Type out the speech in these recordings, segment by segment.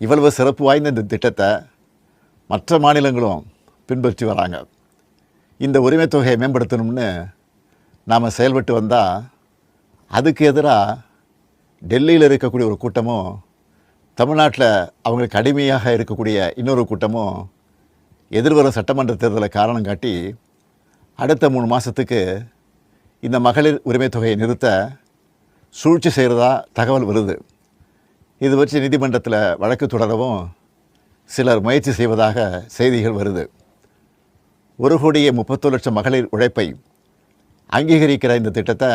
இவ்வளவு சிறப்பு வாய்ந்த இந்த திட்டத்தை மற்ற மாநிலங்களும் பின்பற்றி வராங்க. இந்த உரிமை தொகையை மேம்படுத்தணும்னு நாம் செயல்பட்டு வந்தால் அதுக்கு எதிராக டெல்லியில் இருக்கக்கூடிய ஒரு கூட்டமும் தமிழ்நாட்டில் அவங்களுக்கு அடிமையாக இருக்கக்கூடிய இன்னொரு கூட்டமும் எதிர்வரும் சட்டமன்ற தேர்தலை காரணம் காட்டி அடுத்த மூணு மாதத்துக்கு இந்த மகளிர் உரிமை தொகையை நிறுத்த சூழ்ச்சி செய்கிறதா தகவல் வருது. இது பற்றி நீதிமன்றத்தில் வழக்கு தொடரவும் சிலர் முயற்சி செய்வதாக செய்திகள் வருது. ஒரு கோடியே முப்பத்தொரு லட்சம் மகளிர் உழைப்பை அங்கீகரிக்கிற இந்த திட்டத்தை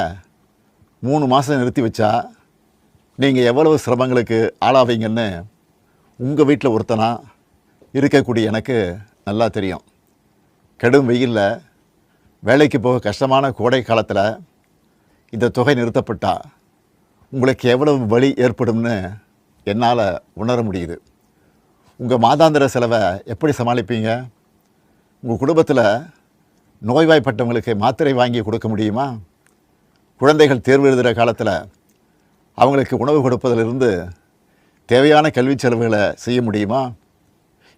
மூணு மாதம் நிறுத்தி வச்சா நீங்கள் எவ்வளவு சிரமங்களுக்கு ஆளாவீங்கன்னு உங்கள் வீட்டில் ஒருத்தனா இருக்கக்கூடிய எனக்கு நல்லா தெரியும். கடும் வெயிலில் வேலைக்கு போக கஷ்டமான கோடை காலத்தில் இந்த தொகை நிறுத்தப்பட்டால் உங்களுக்கு எவ்வளவு வலி ஏற்படும்னு என்னால் உணர முடியுது. உங்கள் மாதாந்திர செலவை எப்படி சமாளிப்பீங்க? உங்கள் குடும்பத்தில் நோய்வாய்ப்பட்டவங்களுக்கு மாத்திரை வாங்கி கொடுக்க முடியுமா? குழந்தைகள் தேர்வு எழுதுகிற காலத்தில் அவங்களுக்கு உணவு கொடுப்பதிலிருந்து தேவையான கல்வி செலவுகளை செய்ய முடியுமா?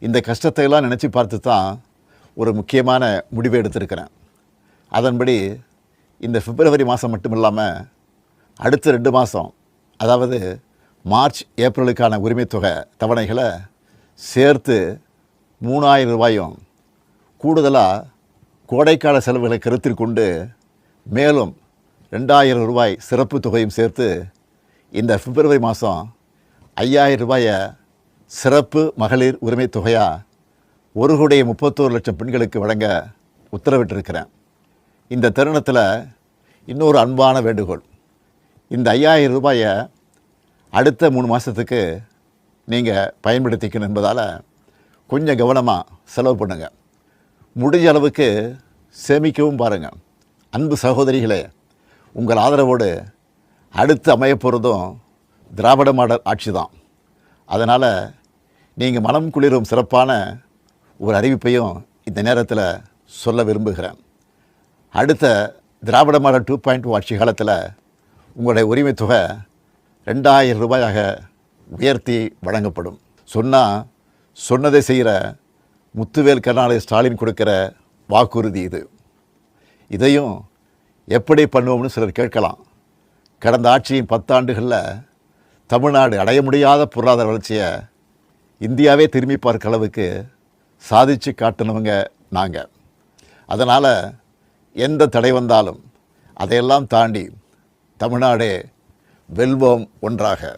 இந்த கஷ்டத்தை எல்லாம் நினச்சி பார்த்து தான் ஒரு முக்கியமான முடிவை எடுத்திருக்கிறேன். அதன்படி இந்த பிப்ரவரி மாதம் மட்டும் இல்லாமல் அடுத்த ரெண்டு மாதம் அதாவது மார்ச் ஏப்ரலுக்கான உரிமைத்தொகை தவணைகளை சேர்த்து மூணாயிரம் ரூபாயும் கூடுதலாக கோடைக்கால செலவுகளை கருத்தில் கொண்டு மேலும் ரெண்டாயிரம் ரூபாய் சிறப்பு தொகையும் சேர்த்து இந்த பிப்ரவரி மாதம் ஐயாயிரம் ரூபாயை சிறப்பு மகளிர் உரிமைத் தொகையாக ஒரு கோடியே முப்பத்தோரு லட்சம் பெண்களுக்கு வழங்க உத்தரவிட்டிருக்கிறேன். இந்த தருணத்தில் இன்னொரு அன்பான வேண்டுகோள். இந்த ஐயாயிரம் ரூபாயை அடுத்த மூணு மாதத்துக்கு நீங்கள் பயன்படுத்திக்கணும் என்பதால் கொஞ்சம் கவனமாக செலவு பண்ணுங்கள் முடிஞ்ச அளவுக்கு சேமிக்கவும் பாருங்கள் அன்பு சகோதரிகளே உங்கள் ஆதரவோடு அடுத்து அமையப்போகிறதும் திராவிட மாடல் ஆட்சி தான் அதனால் நீங்கள் மனம் குளிரும் சிறப்பான ஒரு அறிவிப்பையும் இந்த நேரத்தில் சொல்ல விரும்புகிறேன். அடுத்த திராவிட மாடல் டூ பாயிண்ட் ஆட்சி காலத்தில் உங்களுடைய உரிமைத் தொகை ரெண்டாயிரம் ரூபாயாக உயர்த்தி வழங்கப்படும். சொன்னால் சொன்னதை செய்கிற முத்துவேல் கருணாநிதி ஸ்டாலின் கொடுக்கிற வாக்குறுதி இது. இதையும் எப்படி பண்ணுவோம்னு சிலர் கேட்கலாம். கடந்த ஆட்சியின் பத்தாண்டுகளில் தமிழ்நாடு அடைய முடியாத பொருளாதார வளர்ச்சியை இந்தியாவே திரும்பி பார்க்க அளவுக்கு சாதிச்சு காட்டினவங்க நாங்கள் அதனால் எந்த தடை வந்தாலும் அதையெல்லாம் தாண்டி தமிழ்நாடே வெல்வோம் ஒன்றாக.